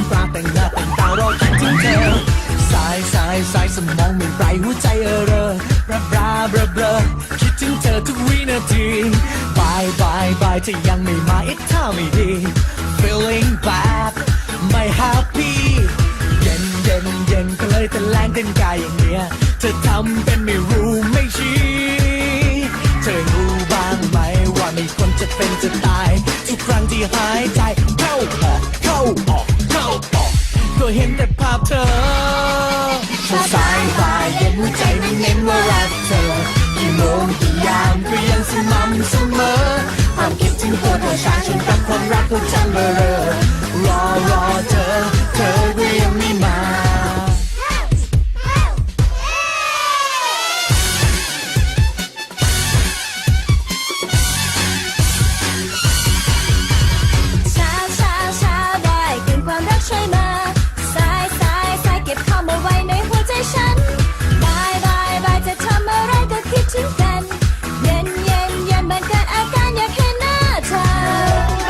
งปลาแต่งหน้าแต่งตารอคิดถึงเธอสายสายสายสมองไม่ไรหัวใจเออเรอระบราเบลอเบลอคิดถึงเธอทุกวินาทีบายบายบายถ้ายังไม่มาอ๊ะท่าไม่ดี feeling bad ไม่ happy เย็นเย็นเย็นก็เลยแต่แรงเต้นกายอย่างเนี้ยเธอทำเป็นไม่รู้ไม่ชี้เธอรู้บ้างไหมว่ามีคนจะเป็นจะตาย ทุกครั้งที่หายใจ เธอช่วงสายบ่ายเย็นหัวใจไม่เน้นว่ารักเธอกี่โมงกี่ยามก็ยังสม่ำเสมอ ความคิดถึงตัวเธอชาฉันกับความรักก็จำเบอรอ ถึงกัน เย็นเย็นเย็นมันเกิดอาการอยากเห็นหน้าเธอ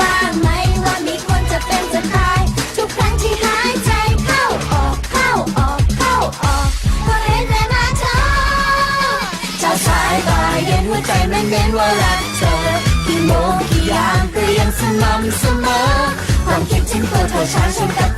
บ้างไหมว่ามีคนจะเป็นจะตาย ทุกครั้งที่หายใจเข้าออกเข้าออกเข้าออกก็เห็นแต่หน้าเธอเช้าสายบ่ายเย็นหัวใจไม่เน้นว่ารักเธอกี่โมงกี่ยามก็ยังสม่ำเสมอความคิดถึงตัวเธอช้าฉันกับ